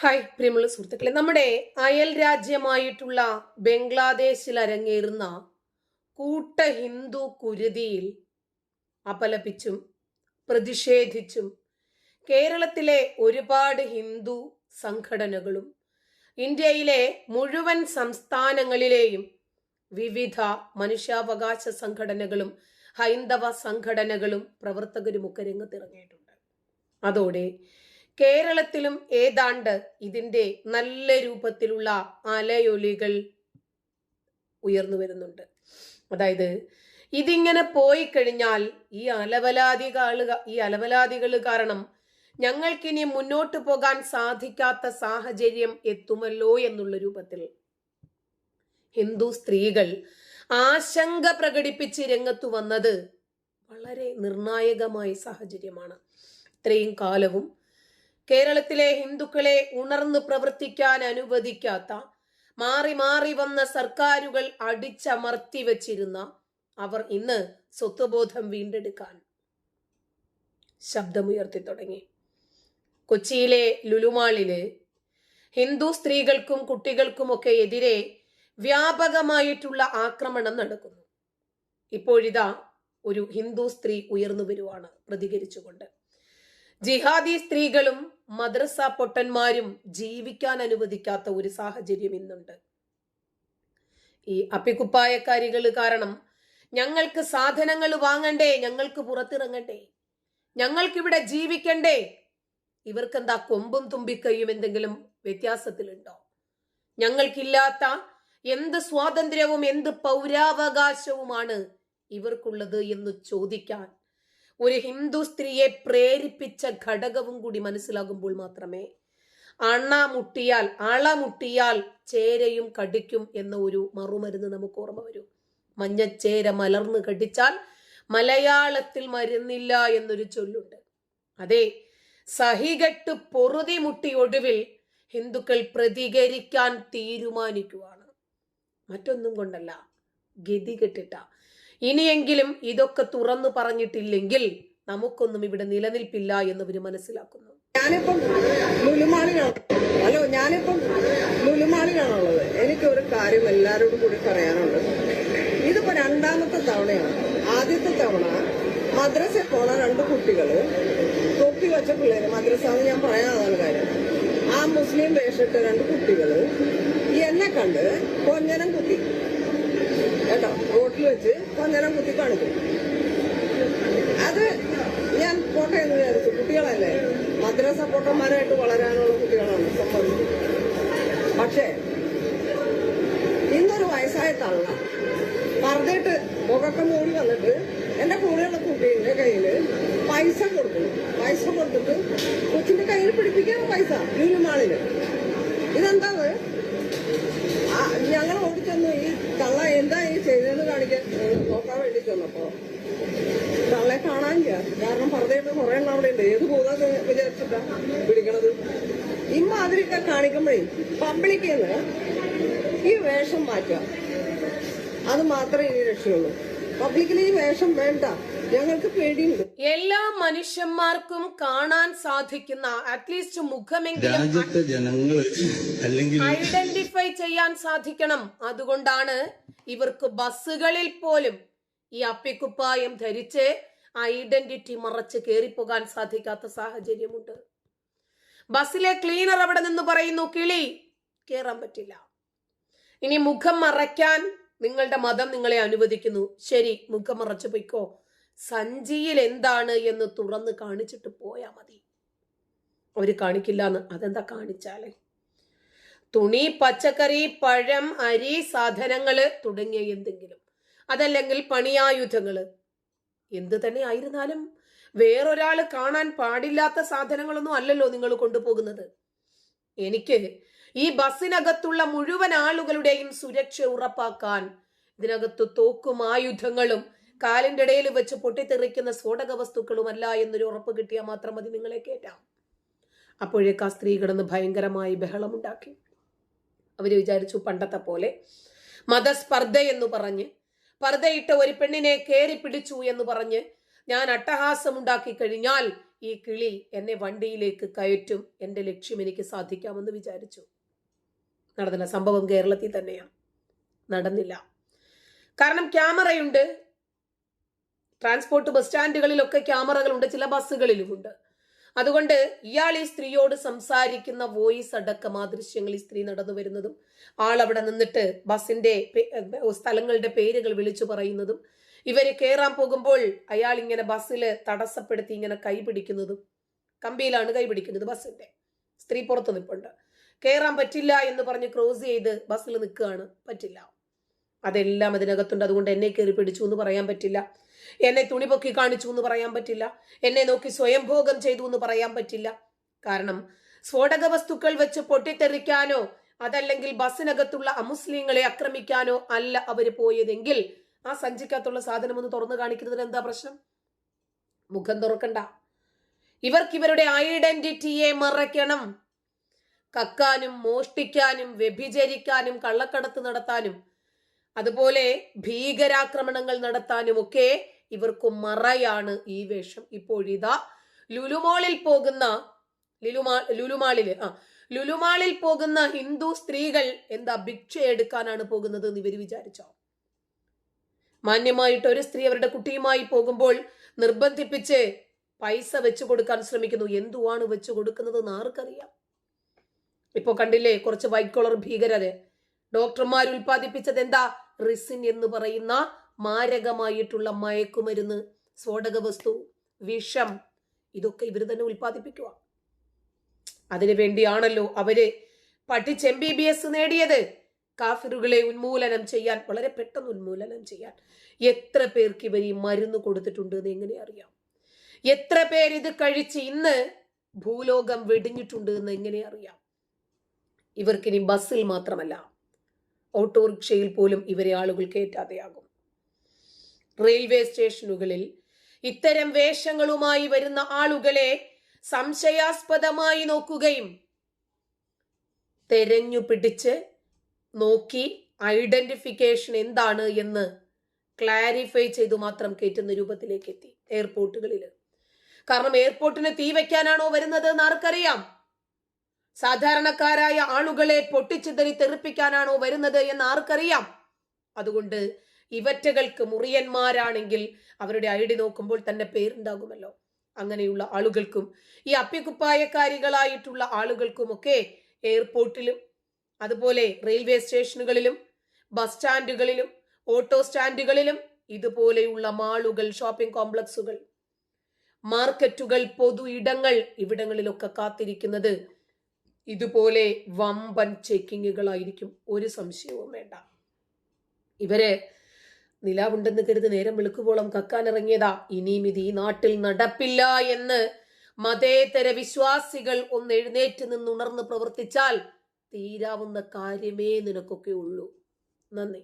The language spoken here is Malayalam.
ഹായ് പ്രിയമുള്ള സുഹൃത്തുക്കളെ. നമ്മുടെ അയൽ രാജ്യമായിട്ടുള്ള ബംഗ്ലാദേശിൽ അരങ്ങേറുന്ന കൂട്ട ഹിന്ദു കുരുതിയിൽ അപലപിച്ചും പ്രതിഷേധിച്ചും കേരളത്തിലെ ഒരുപാട് ഹിന്ദു സംഘടനകളും ഇന്ത്യയിലെ മുഴുവൻ സംസ്ഥാനങ്ങളിലെയും വിവിധ മനുഷ്യാവകാശ സംഘടനകളും ഹൈന്ദവ സംഘടനകളും പ്രവർത്തകരുമൊക്കെ രംഗത്തിറങ്ങിയിട്ടുണ്ട്. അതോടെ കേരളത്തിലും ഏതാണ്ട് ഇതിന്റെ നല്ല രൂപത്തിലുള്ള അലയൊലികൾ ഉയർന്നു വരുന്നുണ്ട്. അതായത് ഇതിങ്ങനെ പോയി കഴിഞ്ഞാൽ ഈ അലവലാദികൾ ഈ അലവലാദികൾ കാരണം ഞങ്ങൾക്കിനി മുന്നോട്ട് പോകാൻ സാധിക്കാത്ത സാഹചര്യം എത്തുമല്ലോ എന്നുള്ള രൂപത്തിൽ ഹിന്ദു സ്ത്രീകൾ ആശങ്ക പ്രകടിപ്പിച്ച് രംഗത്തു വന്നത് വളരെ നിർണായകമായ സാഹചര്യമാണ്. ഇത്രയും കാലവും കേരളത്തിലെ ഹിന്ദുക്കളെ ഉണർന്ന് പ്രവർത്തിക്കാൻ അനുവദിക്കാത്ത മാറി മാറി വന്ന സർക്കാരുകൾ അടിച്ചമർത്തി വച്ചിരുന്ന അവർ ഇന്ന് സ്വത്വബോധം വീണ്ടെടുക്കാൻ ശബ്ദമുയർത്തി തുടങ്ങി. കൊച്ചിയിലെ ലുലുമാളിൽ ഹിന്ദു സ്ത്രീകൾക്കും കുട്ടികൾക്കുമൊക്കെ എതിരെ വ്യാപകമായിട്ടുള്ള ആക്രമണം നടക്കുന്നു. ഇപ്പോഴിതാ ഒരു ഹിന്ദു സ്ത്രീ ഉയർന്നു വരുവാണ് പ്രതികരിച്ചുകൊണ്ട്. ജിഹാദി സ്ത്രീകളും മദ്രസ പൊട്ടന്മാരും ജീവിക്കാൻ അനുവദിക്കാത്ത ഒരു സാഹചര്യം ഇന്നുണ്ട്. ഈ അപ്പിക്കുപ്പായക്കാരികൾ കാരണം ഞങ്ങൾക്ക് സാധനങ്ങൾ വാങ്ങണ്ടേ ഞങ്ങൾക്ക് പുറത്തിറങ്ങണ്ടേ ഞങ്ങൾക്കിവിടെ ജീവിക്കണ്ടേ? ഇവർക്കെന്താ കൊമ്പും തുമ്പിക്കൈയും എന്തെങ്കിലും വ്യത്യാസത്തിലുണ്ടോ? ഞങ്ങൾക്കില്ലാത്ത എന്ത് സ്വാതന്ത്ര്യവും എന്ത് പൗരാവകാശവുമാണ് ഇവർക്കുള്ളത് എന്ന് ചോദിക്കാൻ ഒരു ഹിന്ദു സ്ത്രീയെ പ്രേരിപ്പിച്ച ഘടകവും കൂടി മനസ്സിലാകുമ്പോൾ മാത്രമേ അണ മുട്ടിയാൽ അള മുട്ടിയാൽ ചേരയും കടിക്കും എന്ന ഒരു മറുമരുന്ന് നമുക്ക് ഓർമ്മ വരും. മഞ്ഞച്ചേര മലർന്ന് കടിച്ചാൽ മലയാളത്തിൽ മരുന്നില്ല എന്നൊരു ചൊല്ലുണ്ട്. അതെ സഹികെട്ട് പൊറുതി മുട്ടി ഒടുവിൽ ഹിന്ദുക്കൾ പ്രതികരിക്കാൻ തീരുമാനിക്കുവാണ്. മറ്റൊന്നും കൊണ്ടല്ല ഗതി കെട്ടിട്ട ഇനിയെങ്കിലും ഇതൊക്കെ തുറന്നു പറഞ്ഞിട്ടില്ലെങ്കിൽ നമുക്കൊന്നും ഇവിടെ നിലനിൽപ്പില്ല എന്നവര് മനസ്സിലാക്കുന്നു. ഹലോ ഞാനിപ്പം ലുലുമാളിലാണുള്ളത്. എനിക്കൊരു കാര്യം എല്ലാവരോടും കൂടി പറയാനുള്ളത് ഇതിപ്പോ രണ്ടാമത്തെ തവണയാണ്. ആദ്യത്തെ തവണ മദ്രസയിൽ പോണ രണ്ട് കുട്ടികൾ തൊപ്പി വെച്ച പിള്ളേര് മദ്രസ എന്ന് ഞാൻ പറയാനുള്ള കാര്യം. ആ മുസ്ലിം വേഷിട്ട രണ്ട് കുട്ടികൾ എന്നെ കണ്ട് കൊഞ്ഞനം കുത്തി. കേട്ടോ. റോട്ടിൽ വെച്ച് കൊഞ്ഞനം കുത്തി കാണിക്കും അത് ഞാൻ പോട്ടെ എന്ന് വിചാരിച്ചു. കുട്ടികളല്ലേ? മദ്രസ പൊട്ടന്മാരായിട്ട് വളരാനുള്ള കുട്ടികളാണ് സംബന്ധിച്ചത് പക്ഷേ ഇന്നൊരു വയസ്സായ തള്ള പറഞ്ഞിട്ട് മുഖക്കം മൂടി വന്നിട്ട് എന്റെ കൂടെയുള്ള കുട്ടീന്റെ കയ്യിൽ പൈസ കൊടുക്കുന്നു പൈസ കൊടുത്തിട്ട് കൊച്ചിന്റെ കയ്യിൽ പിടിപ്പിക്കാൻ പൈസ ലുലുമാളിൽ ഇതെന്താണ് കള്ള എന്താ ഈ ചെയ്തതെന്ന് കാണിക്കാൻ നോക്കാൻ വേണ്ടി ചെന്നപ്പോ കള്ളെ കാണാനില്ല കാരണം പറഞ്ഞിട്ട് കുറെ എണ്ണം അവിടെ ഉണ്ട്. ഏത് പോകാന്ന് വിചാരിച്ചിട്ടാ പിടിക്കണത്? ഇമ്മാതിരിയൊക്കെ കാണിക്കുമ്പോഴേ പബ്ലിക്കിന്ന് ഈ വേഷം മാറ്റുക. അത് മാത്രമേ ഇനി രക്ഷയുള്ളൂ. പബ്ലിക്കിൽ ഈ വേഷം വേണ്ട. ഞങ്ങൾക്ക് പേടിയുണ്ട്. എല്ലാ മനുഷ്യന്മാർക്കും കാണാൻ സാധിക്കുന്ന അറ്റ്ലീസ്റ്റ് മുഖമെങ്കിലും രാജ്യത്തെ ജനങ്ങൾ അല്ലെങ്കിൽ ഐഡന്റിഫൈ ചെയ്യാൻ സാധിക്കണം. അതുകൊണ്ടാണ് ഇവർക്ക് ബസ്സുകളിൽ പോലും ഈ അപ്പിക്കുപ്പായം ധരിച്ച് ഐഡന്റിറ്റി മറച്ച് കയറിപ്പോകാൻ സാധിക്കാത്ത സാഹചര്യമുണ്ട്. ബസ്സിലെ ക്ലീനർ അവിടെ നിന്ന് പറയുന്നു കിളി കയറാൻ പറ്റില്ല. ഇനി മുഖം മറയ്ക്കാൻ നിങ്ങളുടെ മതം നിങ്ങളെ അനുവദിക്കുന്നു. ശരി മുഖം മറച്ചു പൊയ്ക്കോ. സഞ്ചിയിൽ എന്താണ് എന്ന് തുറന്ന് കാണിച്ചിട്ട് പോയാ മതി. അവർ കാണിക്കില്ല എന്ന് അതെന്താ കാണിച്ചാലേ? തുണി പച്ചക്കറി പഴം അരി സാധനങ്ങൾ തുടങ്ങിയ എന്തെങ്കിലും. അതല്ലെങ്കിൽ പണിയായുധങ്ങൾ. എന്ത് തന്നെ ആയിരുന്നാലും വേറൊരാൾ കാണാൻ പാടില്ലാത്ത സാധനങ്ങളൊന്നും അല്ലല്ലോ നിങ്ങൾ കൊണ്ടുപോകുന്നത്. എനിക്ക് ഈ ബസ്സിനകത്തുള്ള മുഴുവൻ ആളുകളുടെയും സുരക്ഷ ഉറപ്പാക്കാൻ. ഇതിനകത്ത് തോക്കും ആയുധങ്ങളും കാലിന്റെ ഇടയിൽ വെച്ച് പൊട്ടിത്തെറിക്കുന്ന സ്ഫോടക വസ്തുക്കളുമല്ല എന്നൊരു ഉറപ്പ് കിട്ടിയാൽ മാത്രം മതി നിങ്ങളെ കയറ്റാം അപ്പോഴേക്ക് ആ സ്ത്രീ കിടന്ന് ഭയങ്കരമായി ബഹളമുണ്ടാക്കി. അവർ വിചാരിച്ചു പണ്ടത്തെ പോലെ മതസ്പർദ്ധ എന്ന് പറഞ്ഞ് പർദ്ധയിട്ട ഒരു പെണ്ണിനെ കയറി പിടിച്ചു എന്ന് പറഞ്ഞ് ഞാൻ അട്ടഹാസമുണ്ടാക്കി കഴിഞ്ഞാൽ ഈ കിളി എന്നെ വണ്ടിയിലേക്ക് കയറ്റും. എന്റെ ലക്ഷ്യം എനിക്ക് സാധിക്കാമെന്ന് വിചാരിച്ചു. നടന്നില്ല സംഭവം കേരളത്തിൽ തന്നെയാണ് നടന്നില്ല. കാരണം ക്യാമറയുണ്ട്. ട്രാൻസ്പോർട്ട് ബസ് സ്റ്റാൻഡുകളിലൊക്കെ ക്യാമറകളുണ്ട് ചില ബസ്സുകളിലുമുണ്ട്. അതുകൊണ്ട് ഇയാൾ ഈ സ്ത്രീയോട് സംസാരിക്കുന്ന വോയിസ് അടക്കം ആ ദൃശ്യങ്ങൾ ഈ സ്ത്രീ നടന്നു വരുന്നതും ആൾ അവിടെ നിന്നിട്ട് ബസ്സിന്റെ സ്ഥലങ്ങളുടെ പേരുകൾ വിളിച്ചു പറയുന്നതും ഇവർ കയറാൻ പോകുമ്പോൾ അയാൾ ഇങ്ങനെ ബസ്സിൽ തടസ്സപ്പെടുത്തി ഇങ്ങനെ കൈപിടിക്കുന്നതും കമ്പിയിലാണ് കൈപിടിക്കുന്നത് ബസ്സിന്റെ. സ്ത്രീ പുറത്തു നിൽപ്പുണ്ട് കയറാൻ പറ്റില്ല എന്ന് പറഞ്ഞ് ക്രോസ് ചെയ്ത് ബസ്സിൽ നിൽക്കുകയാണ്. പറ്റില്ല. അതെല്ലാം അതിനകത്തുണ്ട്. അതുകൊണ്ട് എന്നെ കയറി പിടിച്ചു എന്ന് പറയാൻ പറ്റില്ല. എന്നെ തുണി പൊക്കി കാണിച്ചു എന്ന് പറയാൻ പറ്റില്ല. എന്നെ നോക്കി സ്വയംഭോഗം ചെയ്തു എന്ന് പറയാൻ പറ്റില്ല. കാരണം സ്ഫോടക വസ്തുക്കൾ വെച്ച് പൊട്ടിത്തെറിക്കാനോ അതല്ലെങ്കിൽ ബസ്സിനകത്തുള്ള അമുസ്ലിങ്ങളെ ആക്രമിക്കാനോ അല്ല അവർ പോയതെങ്കിൽ ആ സഞ്ചിക്കകത്തുള്ള സാധനം ഒന്ന് തുറന്നു കാണിക്കുന്നതിന് എന്താ പ്രശ്നം? മുഖം തുറക്കണ്ട. ഇവർക്ക് ഇവരുടെ ഐഡന്റിറ്റിയെ മറയ്ക്കണം. കക്കാനും മോഷ്ടിക്കാനും വ്യഭിചരിക്കാനും കള്ളക്കടത്ത് നടത്താനും അതുപോലെ ഭീകരാക്രമണങ്ങൾ നടത്താനും ഒക്കെ ഇവർക്ക് മറയാണ് ഈ വേഷം. ഇപ്പോഴിതാ ലുലുമാളിൽ പോകുന്ന ലുലുമാ ലുലുമാളിൽ ആ ലുലുമാളിൽ പോകുന്ന ഹിന്ദു സ്ത്രീകൾ എന്താ ഭിക്ഷ എടുക്കാനാണ് പോകുന്നത് എന്ന് ഇവർ വിചാരിച്ചോ? മാന്യമായിട്ട് ഒരു സ്ത്രീ അവരുടെ കുട്ടിയുമായി പോകുമ്പോൾ നിർബന്ധിപ്പിച്ച് പൈസ വെച്ചു കൊടുക്കാൻ ശ്രമിക്കുന്നു. എന്തുവാണ് വെച്ചു കൊടുക്കുന്നത് എന്ന് ആർക്കറിയാം? ഇപ്പൊ കണ്ടില്ലേ കുറച്ച് വൈറ്റ് കോളർ ഭീകരര്. ഡോക്ടർമാർ ഉൽപ്പാദിപ്പിച്ചത് എന്താ? റിസിൻ എന്ന് പറയുന്ന മാരകമായിട്ടുള്ള മയക്കുമരുന്ന് സ്ഫോടക വസ്തു വിഷം. ഇതൊക്കെ ഇവർ തന്നെ ഉൽപ്പാദിപ്പിക്കുക അതിനു വേണ്ടിയാണല്ലോ അവർ പഠിച്ച് എം ബി ബി എസ് നേടിയത്. കാഫിറുകളെ ഉന്മൂലനം ചെയ്യാൻ വളരെ പെട്ടെന്ന് ഉന്മൂലനം ചെയ്യാൻ. എത്ര പേർക്ക് ഇവർ ഈ മരുന്ന് കൊടുത്തിട്ടുണ്ട് എന്ന് എങ്ങനെ അറിയാം? എത്ര പേര് ഇത് കഴിച്ച് ഇന്ന് ഭൂലോകം വെടിഞ്ഞിട്ടുണ്ട് എന്ന് എങ്ങനെ അറിയാം? ഇവർക്കിനി ബസ്സിൽ മാത്രമല്ല. ഓട്ടോറിക്ഷയിൽ പോലും ഇവരെ ആളുകൾ കയറ്റാതെയാകും. റെയിൽവേ സ്റ്റേഷനുകളിൽ ഇത്തരം വേഷങ്ങളുമായി വരുന്ന ആളുകളെ സംശയാസ്പദമായി നോക്കുകയും തെരഞ്ഞു പിടിച്ച് നോക്കി ഐഡന്റിഫിക്കേഷൻ എന്താണ് എന്ന് ക്ലാരിഫൈ ചെയ്തു മാത്രം കയറ്റുന്ന രൂപത്തിലേക്ക് എത്തി. എയർപോർട്ടുകളിൽ കാരണം എയർപോർട്ടിന് തീ വെക്കാനാണോ വരുന്നത് എന്ന് ആർക്കറിയാം? സാധാരണക്കാരായ ആളുകളെ പൊട്ടിച്ചിതറി തെറിപ്പിക്കാനാണോ വരുന്നത് എന്ന് ആർക്കറിയാം? അതുകൊണ്ട് ഇവറ്റകൾക്ക് മുറിയന്മാരാണെങ്കിൽ അവരുടെ ഐ ഡി നോക്കുമ്പോൾ തന്നെ പേരുണ്ടാകുമല്ലോ. അങ്ങനെയുള്ള ആളുകൾക്കും ഈ അപ്പിക്കുപ്പായക്കാരികളായിട്ടുള്ള ആളുകൾക്കുമൊക്കെ എയർപോർട്ടിലും അതുപോലെ റെയിൽവേ സ്റ്റേഷനുകളിലും ബസ് സ്റ്റാൻഡുകളിലും ഓട്ടോ സ്റ്റാൻഡുകളിലും ഇതുപോലെയുള്ള മാളുകൾ ഷോപ്പിംഗ് കോംപ്ലക്സുകൾ മാർക്കറ്റുകൾ പൊതു ഇടങ്ങൾ ഇവിടങ്ങളിലൊക്കെ കാത്തിരിക്കുന്നത് ഇതുപോലെ വമ്പൻ ചെക്കിങ്ങുകളായിരിക്കും. ഒരു സംശയവും വേണ്ട. ഇവരെ നിലാവുണ്ടെന്ന് കരുത് നേരം വെളുക്കുവോളം കക്കാനിറങ്ങിയതാ. ഇനിയും ഇത് ഈ നാട്ടിൽ നടപ്പില്ല എന്ന് മതേതര വിശ്വാസികൾ ഒന്ന് എഴുന്നേറ്റ് നിന്ന് ഉണർന്ന് പ്രവർത്തിച്ചാൽ തീരാവുന്ന കാര്യമേ നിനക്കൊക്കെ ഉള്ളൂ. നന്ദി.